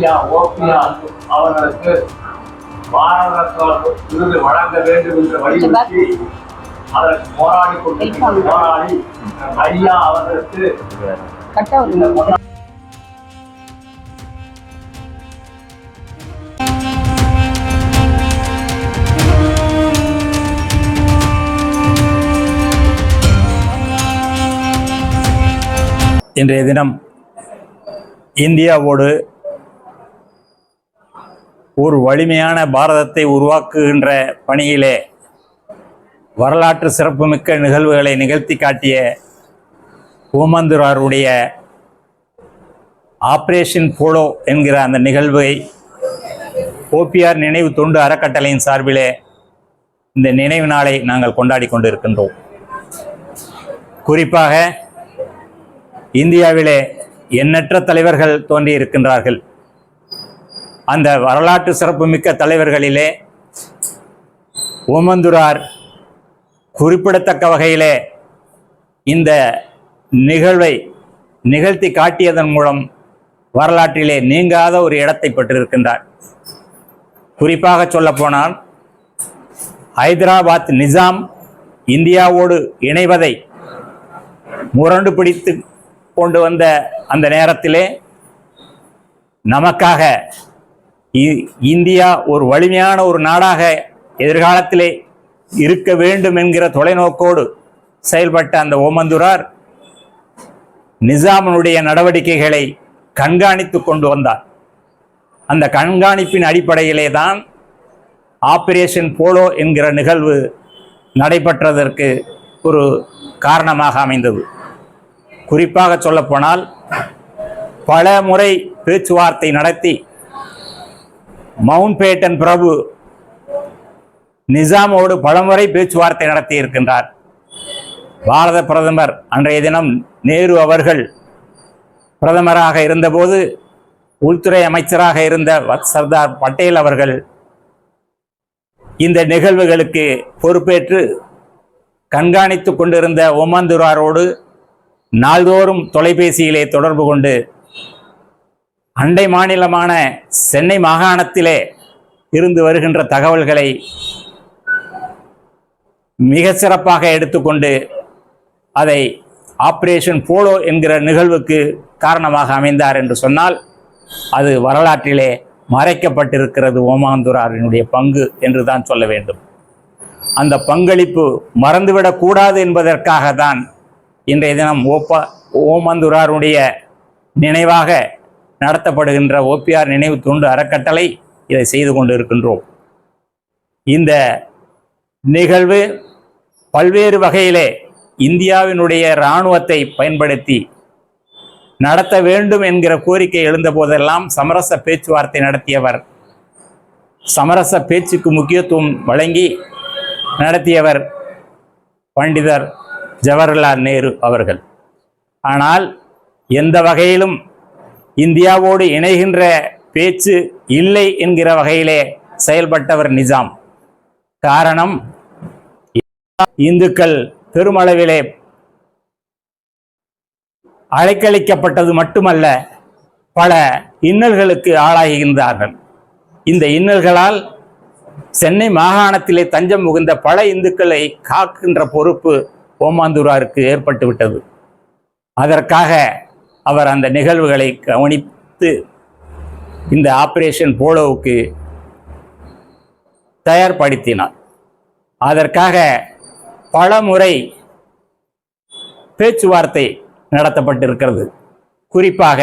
ஐயா ஓபிஆர் அவர்களுக்கு பாரத விருது வழங்க வேண்டும் என்று வலியுறுத்தி அதற்கு போராடி கொண்டிருக்கிற போராடி ஐயா அவர்களுக்கு இன்றைய தினம் இந்தியாவோடு ஒரு வலிமையான பாரதத்தை உருவாக்குகின்ற பணியிலே வரலாற்று சிறப்புமிக்க நிகழ்வுகளை நிகழ்த்தி காட்டிய ஓமந்துராருடைய ஆப்ரேஷன் போலோ என்கிற அந்த நிகழ்வை ஓபிஆர் நினைவு தொண்டு அறக்கட்டளையின் சார்பிலே இந்த நினைவு நாளை நாங்கள் கொண்டாடி கொண்டிருக்கின்றோம். குறிப்பாக இந்தியாவிலே எண்ணற்ற தலைவர்கள் தோன்றியிருக்கின்றார்கள். அந்த வரலாற்று சிறப்புமிக்க தலைவர்களிலே ஓமந்துரார் குறிப்பிடத்தக்க வகையிலே இந்த நிகழ்வை நிகழ்த்தி காட்டியதன் மூலம் வரலாற்றிலே நீங்காத ஒரு இடத்தை பெற்றிருக்கின்றார். குறிப்பாக சொல்லப்போனால் ஹைதராபாத் நிசாம் இந்தியாவோடு இணைவதை முரண்டு பிடித்து கொண்டு வந்த அந்த நேரத்திலே நமக்காக இந்தியா ஒரு வலிமையான ஒரு நாடாக எதிர்காலத்திலே இருக்க வேண்டும் என்கிற தொலைநோக்கோடு செயல்பட்ட அந்த ஓமந்துரார் நிசாமனுடைய நடவடிக்கைகளை கண்காணித்து கொண்டு வந்தார். அந்த கண்காணிப்பின் அடிப்படையிலே தான் ஆபரேஷன் போலோ என்கிற நிகழ்வு நடைபெற்றதற்கு ஒரு காரணமாக அமைந்தது. குறிப்பாக சொல்லப்போனால் பல முறை பேச்சுவார்த்தை நடத்தி மவுண்ட் பேட்டன் பிரபு நிசாமோடு பலமுறை பேச்சுவார்த்தை நடத்தி இருக்கின்றார் பாரத பிரதமர் அன்றைய தினம் நேரு அவர்கள் பிரதமராக இருந்தபோது உள்துறை அமைச்சராக இருந்த சர்தார் பட்டேல் அவர்கள் இந்த நிகழ்வுகளுக்கு பொறுப்பேற்று கண்காணித்து கொண்டிருந்த ஓமாந்துராரோடு நாள்தோறும் தொலைபேசியிலே தொடர்பு கொண்டு அண்டை மாநிலமான சென்னை மாகாணத்திலே இருந்து வருகின்ற தகவல்களை மிக சிறப்பாக எடுத்துக்கொண்டு அதை ஆப்ரேஷன் போலோ என்கிற நிகழ்வுக்கு காரணமாக அமைந்தார் என்று சொன்னால் அது வரலாற்றிலே மறைக்கப்பட்டிருக்கிறது ஓமாந்துராரினுடைய பங்கு என்று தான் சொல்ல வேண்டும். அந்த பங்களிப்பு மறந்துவிடக்கூடாது என்பதற்காக தான் இன்றைய தினம் ஓப்ப ஓமந்துராருடைய நினைவாக நடத்தப்படுகின்ற ஓபிஆர் நினைவு துண்டு அறக்கட்டளை இதை செய்து கொண்டு இருக்கின்றோம் இந்த நிகழ்வு பல்வேறு வகையிலே இந்தியாவினுடைய இராணுவத்தை பயன்படுத்தி நடத்த வேண்டும் என்கிற கோரிக்கை எழுந்த போதெல்லாம் சமரச பேச்சுவார்த்தை நடத்தியவர் சமரச பேச்சுக்கு முக்கியத்துவம் வழங்கி நடத்தியவர் பண்டிதர் ஜவஹர்லால் நேரு அவர்கள். ஆனால் எந்த வகையிலும் இந்தியாவோடு இணைகின்ற பேச்சு இல்லை என்கிற வகையிலே செயல்பட்டவர் நிஜாம். காரணம் இந்துக்கள் பெருமளவிலே அழைக்களிக்கப்பட்டது மட்டுமல்ல பல இன்னல்களுக்கு ஆளாகின்றார்கள் இந்த இன்னல்களால் சென்னை மாகாணத்திலே தஞ்சம் புகுந்த பல இந்துக்களை காக்கின்ற பொறுப்பு ஓமாந்தூராருக்கு ஏற்பட்டுவிட்டது. அதற்காக அவர் அந்த நிகழ்வுகளை கவனித்து இந்த ஆபரேஷன் போலோவுக்கு தயார்படுத்தினார். அதற்காக பல முறை பேச்சுவார்த்தை நடத்தப்பட்டிருக்கிறது. குறிப்பாக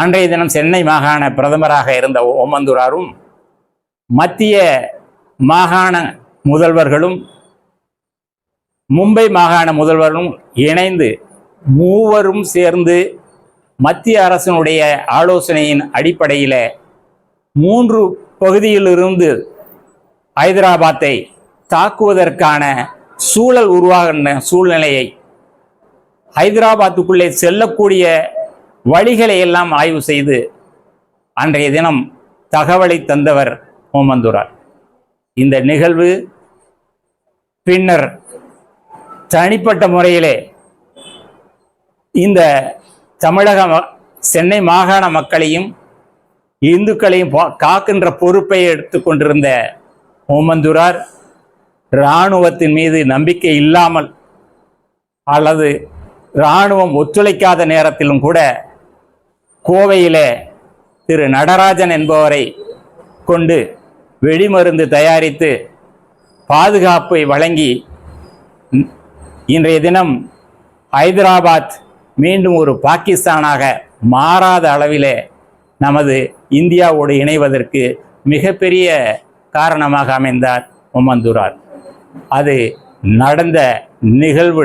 அன்றைய தினம் சென்னை மாகாண பிரதமராக இருந்த ஓமந்தூராரும் மத்திய மாகாண முதல்வர்களும் மும்பை மாகாண முதல்வரும் இணைந்து மூவரும் சேர்ந்து மத்திய அரசினுடைய ஆலோசனையின் அடிப்படையில் மூன்று பகுதியிலிருந்து ஹைதராபாத்தை தாக்குவதற்கான சூழல் உருவாகின்ற சூழ்நிலையை ஹைதராபாத்துக்குள்ளே செல்லக்கூடிய வழிகளை எல்லாம் ஆய்வு செய்து அன்றைய தினம் தகவலை தந்தவர் ஓமந்துரார். இந்த நிகழ்வு பின்னர் தனிப்பட்ட முறையிலே இந்த தமிழக சென்னை மாகாண மக்களையும் இந்துக்களையும் காக்கின்ற பொறுப்பை எடுத்துக்கொண்டிருந்த ஓமந்துரார் இராணுவத்தின் மீது நம்பிக்கை இல்லாமல் அல்லது இராணுவம் ஒத்துழைக்காத நேரத்திலும் கூட கோவையிலே திரு நடராஜன் என்பவரை கொண்டு வெடிமருந்து தயாரித்து பாதுகாப்பை வழங்கி இன்றைய தினம் ஹைதராபாத் மீண்டும் ஒரு பாகிஸ்தானாக மாறாத அளவிலே நமது இந்தியாவோடு இணைவதற்கு மிகப்பெரிய காரணமாக அமைந்தார் ஒமந்துரார். அது நடந்த நிகழ்வு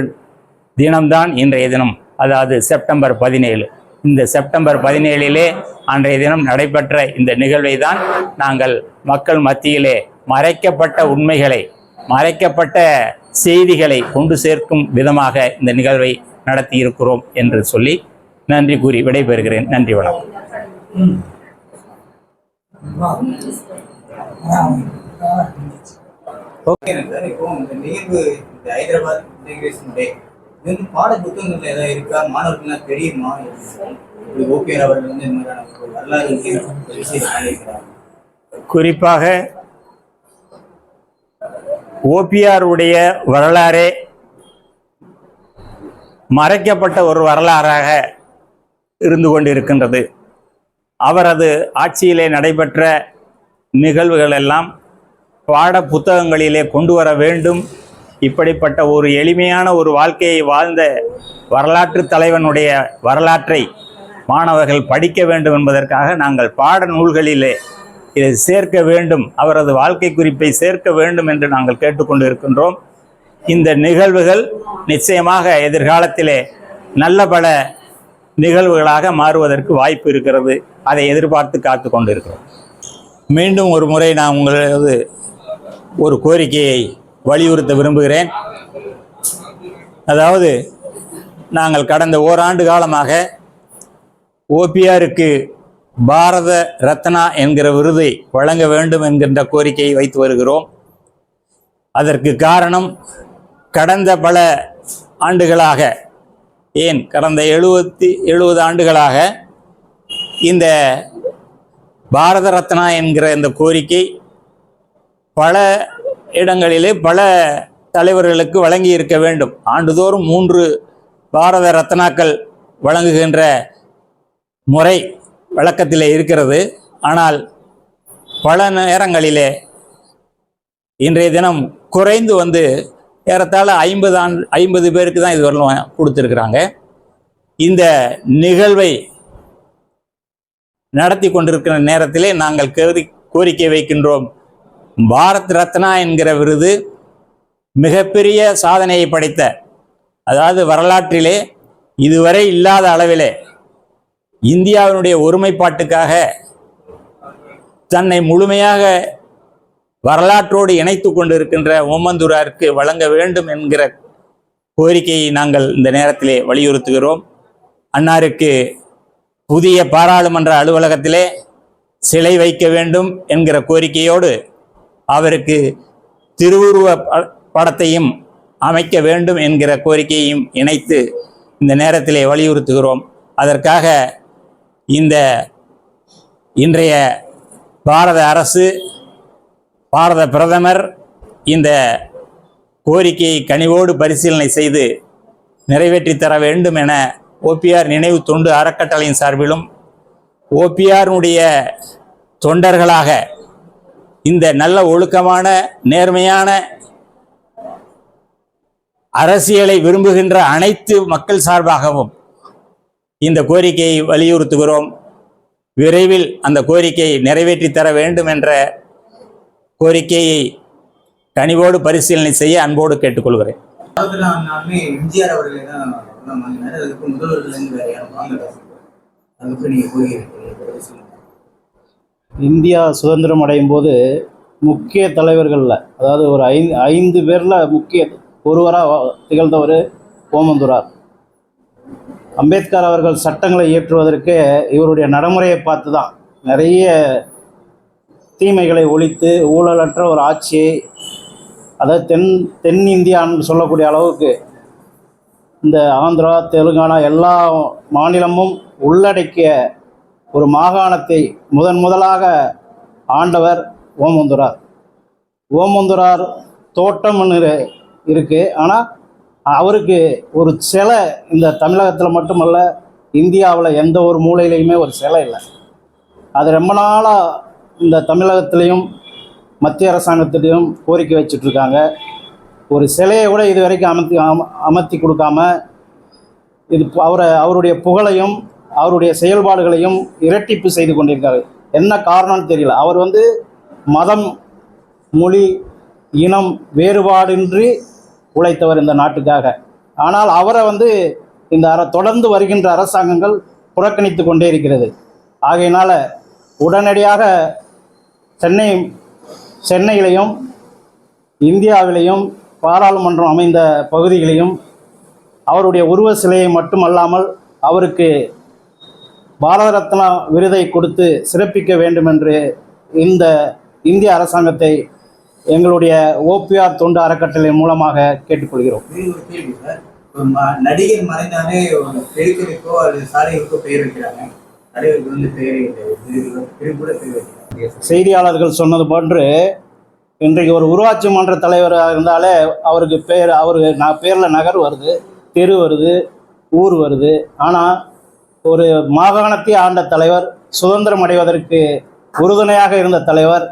தினம்தான் இன்றைய தினம் அதாவது செப்டம்பர் பதினேழு. இந்த செப்டம்பர் பதினேழிலே அன்றைய தினம் நடைபெற்ற இந்த நிகழ்வை தான் நாங்கள் மக்கள் மத்தியிலே மறைக்கப்பட்ட உண்மைகளை மறைக்கப்பட்ட செய்திகளை கொண்டு சேர்க்கும் விதமாக இந்த நிகழ்வை நடத்தி இருக்கிறோம் என்று சொல்லி நன்றி கூறி விடைபெறுகிறேன். நன்றி வணக்கம். இது வந்து பாட புத்தகங்கள்ல ஏதாவது இருக்கா? மாணவர்கள்லாம் தெரியுமா? இப்படி ஓபிஆர் அவர்கள் வந்து இந்த மாதிரியான குறிப்பாக வரலாறே மறைக்கப்பட்ட ஒரு வரலாறாக இருந்து கொண்டிருக்கின்றது. அவரது ஆட்சியிலே நடைபெற்ற நிகழ்வுகள் எல்லாம் பாட புத்தகங்களிலே கொண்டு வர வேண்டும். இப்படிப்பட்ட ஒரு எளிமையான ஒரு வாழ்க்கையை வாழ்ந்த வரலாற்று தலைவனுடைய வரலாற்றை மாணவர்கள் படிக்க வேண்டும் என்பதற்காக நாங்கள் பாட நூல்களிலே இதை சேர்க்க வேண்டும். அவரது வாழ்க்கை குறிப்பை சேர்க்க வேண்டும் என்று நாங்கள் கேட்டுக்கொண்டு இருக்கின்றோம் இந்த நிகழ்வுகள் நிச்சயமாக எதிர்காலத்திலே நல்ல பல நிகழ்வுகளாக மாறுவதற்கு வாய்ப்பு இருக்கிறது. அதை எதிர்பார்த்து காத்து கொண்டிருக்கிறோம். மீண்டும் ஒரு முறை நான் உங்களது ஒரு கோரிக்கையை வலியுறுத்த விரும்புகிறேன். அதாவது நாங்கள் கடந்த ஓராண்டு காலமாக ஓபிஆருக்கு பாரத ரத்னா என்கிற விருதை வழங்க வேண்டும் என்கின்ற கோரிக்கையை வைத்து வருகிறோம். அதற்கு காரணம் கடந்த பல ஆண்டுகளாக ஏன் கடந்த எழுபத்தி எழுபது ஆண்டுகளாக இந்த பாரத ரத்னா என்கிற இந்த கோரிக்கை பல இடங்களிலே பல தலைவர்களுக்கு வழங்கி இருக்க வேண்டும். ஆண்டுதோறும் மூன்று பாரத ரத்னாக்கள் வழங்குகின்ற முறை வழக்கத்தில் இருக்கிறது. ஆனால் பல நேரங்களிலே இன்றைய தினம் குறைந்து வந்து ஏறத்தாழ ஐம்பது ஆண்டு ஐம்பது பேருக்கு தான் இது வரலாம் கொடுத்துருக்குறாங்க. இந்த நிகழ்வை நடத்தி கொண்டிருக்கிற நேரத்திலே நாங்கள் கோரி கோரிக்கை வைக்கின்றோம். பாரத் ரத்னா என்கிற விருது மிகப்பெரிய சாதனையை படைத்த அதாவது வரலாற்றிலே இதுவரை இல்லாத அளவிலே இந்தியாவினுடைய ஒருமைப்பாட்டுக்காக தன்னை முழுமையாக வரலாற்றோடு இணைத்து கொண்டிருக்கின்ற ஓமந்துராருக்கு வழங்க வேண்டும் என்கிற கோரிக்கையை நாங்கள் இந்த நேரத்திலே வலியுறுத்துகிறோம். அன்னாருக்கு புதிய பாராளுமன்ற அலுவலகத்திலே சிலை வைக்க வேண்டும் என்கிற கோரிக்கையோடு அவருக்கு திருவுருவ படத்தையும் அமைக்க வேண்டும் என்கிற கோரிக்கையையும் இணைத்து இந்த நேரத்திலே வலியுறுத்துகிறோம். அதற்காக இந்த இன்றைய பாரத அரசு பாரத பிரதமர் இந்த கோரிக்கையை கனிவோடு பரிசீலனை செய்து நிறைவேற்றி தர வேண்டும் என ஓபிஆர் நினைவு தொண்டு அறக்கட்டளையின் சார்பிலும் ஓபிஆருடைய தொண்டர்களாக இந்த நல்ல ஒழுக்கமான நேர்மையான அரசியலை விரும்புகின்ற அனைத்து மக்கள் சார்பாகவும் இந்த கோரிக்கையை வலியுறுத்துகிறோம். விரைவில் அந்த கோரிக்கையை நிறைவேற்றி தர வேண்டும் என்ற கோரிக்கையை கனிவோடு பரிசீலனை செய்ய அன்போடு கேட்டுக்கொள்கிறேன். இந்தியா சுதந்திரம் அடையும் போது முக்கிய தலைவர்களில் அதாவது ஒரு ஐந்து ஐந்து பேரில் முக்கிய ஒருவராக திகழ்ந்தவர் ஓமந்துரார் அம்பேத்கர் அவர்கள் சட்டங்களை இயற்றுவதற்கு இவருடைய நடைமுறையை பார்த்து தான் நிறைய தீமைகளை ஒழித்து ஊழலற்ற ஒரு ஆட்சியை அதாவது தென் தென்னிந்தியான்னு சொல்லக்கூடிய அளவுக்கு இந்த ஆந்திரா தெலுங்கானா எல்லா மாநிலமும் உள்ளடக்கிய ஒரு மாகாணத்தை முதன் முதலாக ஆண்டவர் ஓமந்துரார். ஓமந்துரார் தோட்டம்னு இருக்குது ஆனால் அவருக்கு ஒரு சிலை இந்த தமிழகத்தில் மட்டுமல்ல இந்தியாவில் எந்த ஒரு மூலையிலையுமே ஒரு சிலை இல்லை. அது ரொம்ப நாளாக இந்த தமிழகத்திலையும் மத்திய அரசாங்கத்திலையும் கோரிக்கை வச்சிட்ருக்காங்க. ஒரு சிலையை கூட இது வரைக்கும் அமர்த்தி அம- அமர்த்தி கொடுக்காம இது அவரை அவருடைய புகழையும் அவருடைய செயல்பாடுகளையும் இரட்டிப்பு செய்து கொண்டிருக்காரு. என்ன காரணம்னு தெரியல. அவர் வந்து மதம் மொழி இனம் வேறுபாடின்றி உழைத்தவர் இந்த நாட்டுக்காக. ஆனால் அவரை வந்து இந்த அற தொடர்ந்து வருகின்ற அரசாங்கங்கள் புறக்கணித்து கொண்டே இருக்கிறது. ஆகையினால உடனடியாக சென்னை சென்னையிலையும் இந்தியாவிலையும் பாராளுமன்றம் அமைந்த பகுதிகளையும் அவருடைய உருவ சிலையை மட்டுமல்லாமல் அவருக்கு பாரத ரத்னா விருதை கொடுத்து சிறப்பிக்க வேண்டும் என்று இந்த இந்திய அரசாங்கத்தை எங்களுடைய ஓபிஆர் தொண்டு அறக்கட்டளை மூலமாக கேட்டுக்கொள்கிறோம். நடிகர் மறைந்தாலே அல்லது சாலைகளுக்கோ பெயர் வைக்கிறாங்க. வந்து பெயரே செய்தியாளர்கள் சொன்னது போன்று இன்றைக்கு ஒரு ஊராட்சி மன்ற தலைவராக இருந்தாலே அவருக்கு பேர் அவருக்கு நான் பேரில் நகர் வருது தெரு வருது ஊர் வருது. ஆனால் ஒரு மாகாணத்தை ஆண்ட தலைவர் சுதந்திரம் அடைவதற்கு உறுதுணையாக இருந்த தலைவர்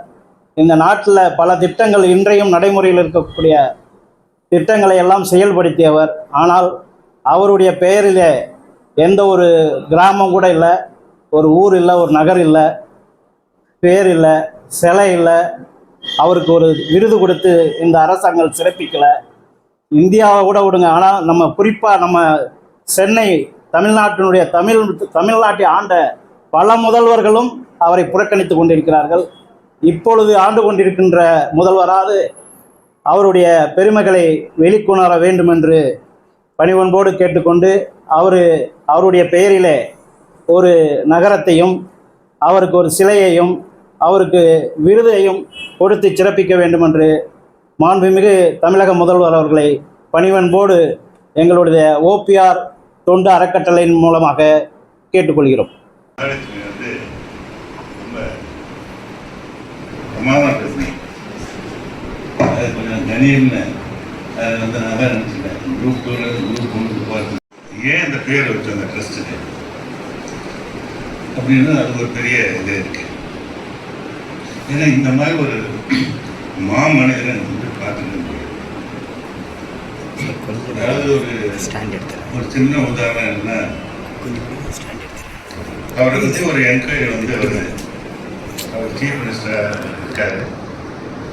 இந்த நாட்டில் பல திட்டங்கள் இன்றையும் நடைமுறையில் இருக்கக்கூடிய திட்டங்களை எல்லாம் செயல்படுத்தியவர். ஆனால் அவருடைய பெயரிலே எந்த ஒரு கிராமம் கூட இல்லை. ஒரு ஊர் இல்லை ஒரு நகர் இல்லை பேர் இல்லை சிலை இல்லை அவருக்கு ஒரு விருது கொடுத்து இந்த அரசாங்கம் சிறப்பிக்கலை. இந்தியாவை கூட விடுங்க. ஆனால் நம்ம குறிப்பாக நம்ம சென்னை தமிழ்நாட்டினுடைய தமிழ் தமிழ்நாட்டை ஆண்ட பல முதல்வர்களும் அவரை புறக்கணித்து கொண்டிருக்கிறார்கள். இப்பொழுது ஆண்டு கொண்டிருக்கின்ற முதல்வராது அவருடைய பெருமைகளை வெளிக்கொணர வேண்டும் என்று பணிவன்போடு கேட்டுக்கொண்டு அவர் அவருடைய பெயரிலே ஒரு நகரத்தையும் அவருக்கு ஒரு சிலையையும் அவருக்கு விருதையும் கொடுத்து சிறப்பிக்க வேண்டும் என்று மாண்புமிகு தமிழக முதல்வர் அவர்களை பணிவன்போடு எங்களுடைய ஓபிஆர் தொண்டு அறக்கட்டளையின் மூலமாக கேட்டுக்கொள்கிறோம் ஏன் இந்த பேர் வச்சு அந்த ட்ரஸ்ட்டுக்கு அப்படின்னு அது ஒரு பெரிய இது இருக்கு. ஏன்னா இந்த மாதிரி ஒரு மாமனிதனை வந்து பார்த்துக்க அதாவது ஒரு ஒரு சின்ன உதாரணம் என்ன அவரை பற்றி ஒரு என்கொயரி வந்து வருது அவர் சீஃப் மினிஸ்டர் இருக்காரு.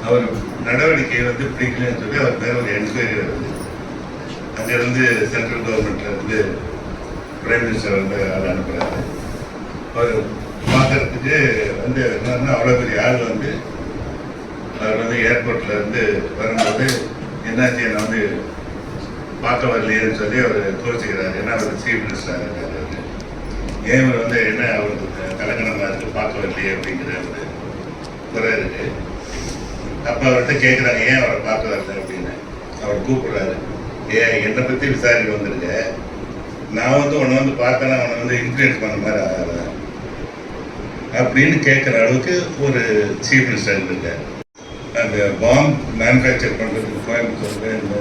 அவர் நடவடிக்கை வந்து பிடிக்கலன்னு சொல்லி அவர் மேல ஒரு என்கொயரி வருது. அங்கேருந்து சென்ட்ரல் கவர்மெண்ட்ல இருந்து பிரைம் மினிஸ்டர் வந்து அனுப்புறாரு. அவர் பார்க்கறதுக்கு வந்து என்னன்னா அவ்வளோ பெரிய ஆள் வந்து அவர் வந்து ஏர்போர்ட்ல இருந்து வரும்போது என்னாச்சு என்னை வந்து பார்க்க வரலையேன்னு சொல்லி அவர் கோச்சிக்கிறாரு ஏன்னா அவர் சீஃப் மினிஸ்டராக இருக்கார் அவர். ஏன் வந்து என்ன அவருக்கு கலக்கணமாக இருக்கு பார்க்க வரலையே அப்படிங்கிற ஒரு குறை இருக்கு. அப்போ அவர்கிட்ட கேட்குறாங்க ஏன் அவரை பார்க்க வரல? அப்படின்னு. அவர் கூப்பிடுறாரு. ஏன் என்னை பற்றி விசாரிக்க வந்திருக்க. நான் வந்து உன்னை வந்து பார்த்தேன்னா உன்னை வந்து இன்ஃப்ளூயன்ஸ் பண்ண மாதிரி ஆகிறேன் அப்படின்னு கேட்குற அளவுக்கு ஒரு சீஃப் மினிஸ்டர் இருந்திருக்கார். அந்த பாம் மேனுஃபேக்சர் பண்ணுறதுக்கு கோயம்புத்தூர்ல இந்த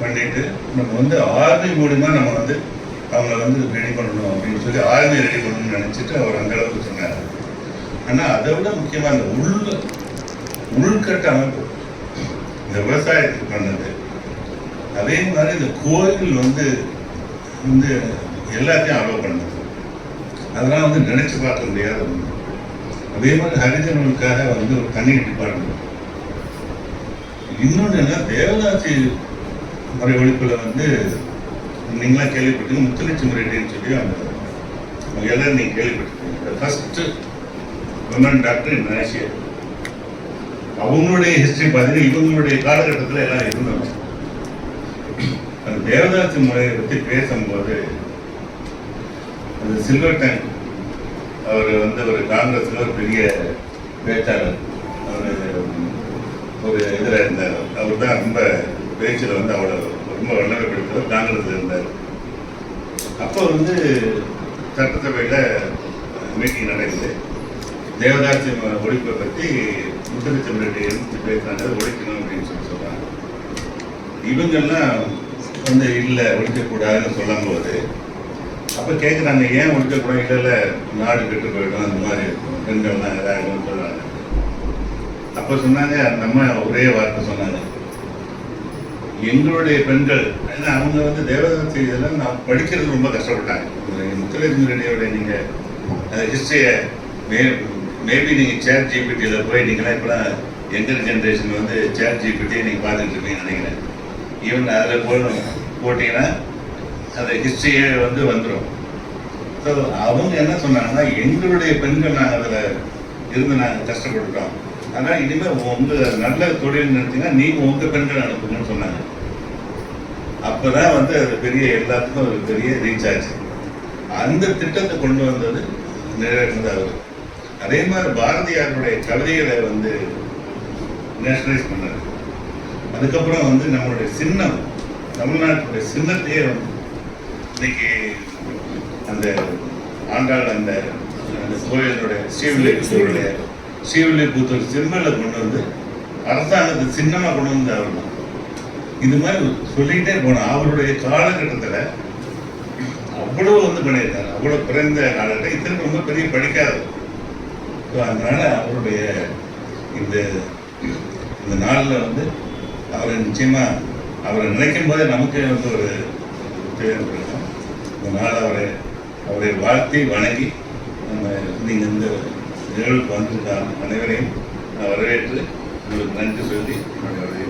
பண்ணிட்டு நம்ம வந்து ஆர்மி மூலிமா நம்ம வந்து அவங்கள வந்து ரெடி பண்ணணும் அப்படின்னு சொல்லி ஆர்மி ரெடி பண்ணணும்னு நினச்சிட்டு அவர் அந்த அளவுக்கு சொன்னார். ஆனால் அதை விட முக்கியமாக அந்த உள் உள்கட்ட அமைப்பு இந்த விவசாயத்துக்கு பண்ணது. அதே மாதிரி இந்த கோயில் வந்து வந்து எல்லாத்தையும் அலோவ் பண்ணது. அதெல்லாம் வந்து நினைச்சு பார்க்க முடியாத ஒன்று அதே மாதிரி ஹரிஜனங்களுக்காக வந்து ஒரு தனி டிபார்ட்மெண்ட் இன்னொன்று என்ன தேவதாசி முறை ஒழிப்பில் வந்து நீங்களாம் கேள்விப்பட்டீங்க முத்துலட்சுமி ரெட்டின்னு சொல்லி அந்த அவங்க எல்லாரும் நீங்கள் கேள்விப்பட்டிருக்கீங்க ஃபஸ்ட்டு விமன் டாக்டர் இன் அவங்களுடைய ஹிஸ்டரி பார்த்தீங்கன்னா இவங்களுடைய காலகட்டத்தில் எல்லாம் இருந்தவங்க. அந்த தேவதாசி முறையை பற்றி பேசும்போது அந்த சில்வர் டேங்க் அவர் வந்து ஒரு காங்கிரஸில் ஒரு பெரிய பேச்சாளர். அவர் ஒரு இதில் இருந்தார். அவர் தான் ரொம்ப பேச்சில் வந்து அவ்வளோ ரொம்ப வல்லமைப்படுத்தவர் காங்கிரஸில் இருந்தார். அப்போ வந்து சட்டசபையில் மீட்டிங் நடக்குது. தேவதாசி ஒழிப்பை பற்றி முத்துலட்சுமி ரெட்டி எழுந்து பேசுகிறாங்க அதை ஒழிக்கணும் அப்படின்னு சொல்லி சொல்கிறாங்க இவங்கெல்லாம் வந்து இல்லை ஒழிக்கக்கூடாதுன்னு சொல்லும்போது அப்போ கேட்குறாங்க ஏன் ஒழிக்கக்கூடாது இல்லை நாடு கெட்டு போயிடும் அந்த மாதிரி இருக்கும். பெண்கள்லாம் இதாகும்னு சொல்கிறாங்க அப்போ சொன்னாங்க அந்த அம்மா ஒரே வார்த்தை சொன்னாங்க. எங்களுடைய பெண்கள் ஏன்னா அவங்க வந்து தேவதாசி இதெல்லாம் நான் படிக்கிறது ரொம்ப கஷ்டப்பட்டாங்க. முத்துலட்சுமி நீங்கள் அந்த ஹிஸ்ட்ரியை மே மேபி நீங்கள் சேர் ஜிபிடியில் போய் நீங்களாம் இப்போலாம் எங்கர் ஜென்ரேஷன் வந்து சேர் ஜிபிடியை நீங்கள் பார்த்துட்டு இருப்பீங்கன்னு நினைக்கிறேன். ஈவன் அதில் போ போட்டிங்கன்னா அந்த ஹிஸ்ட்ரியே வந்து வந்துடும் ஸோ அவங்க என்ன சொன்னாங்கன்னா எங்களுடைய பெண்கள் நாங்கள் அதில் இருந்து நாங்கள் கஷ்டப்பட்டுட்டோம். ஆனால் இனிமேல் உங்கள் நல்ல தொழில் நடத்தினா நீங்கள் உங்கள் பெண்கள் அனுப்புங்கன்னு சொன்னாங்க. அப்போ தான் வந்து அது பெரிய எல்லாத்துக்கும் ஒரு பெரிய ரீச் ஆச்சு. அந்த திட்டத்தை கொண்டு வந்தது நிறைவேற்றது அவர் அதே மாதிரி பாரதியாருடைய கவிதைகளை வந்து நேஷனலைஸ் பண்ணார். அதுக்கப்புறம் வந்து நம்மளுடைய சின்னம் தமிழ்நாட்டுடைய சின்னத்தையே வந்து இன்னைக்கு அந்த ஆண்டாள் அந்த அந்த கோயிலுடைய ஸ்ரீவில்லிபுத்தூருடைய ஸ்ரீவில்லிபுத்தூர் சிம்மலை கொண்டு வந்து அரசாங்கத்து சின்னமாக கொண்டு வந்து அவர் இது மாதிரி சொல்லிக்கிட்டே போனோம் அவருடைய காலகட்டத்தில் அவ்வளோ வந்து பண்ணியிருக்காரு. அவ்வளோ குறைந்த காலகட்டம். இத்தனை ரொம்ப பெரிய படிக்காது ஸோ அதனால அவருடைய இந்த இந்த நாளில் வந்து அவரை நிச்சயமாக அவரை நினைக்கும் போதே நமக்கே வந்து ஒரு அதனால் நாள் அவரை அவரை வாழ்த்தி வணங்கி நம்ம நீங்கள் இந்த நிகழ்வுக்கு வந்திருக்க அனைவரையும் நான் வரவேற்று உங்களுக்கு நன்றி சொல்லி என்னுடைய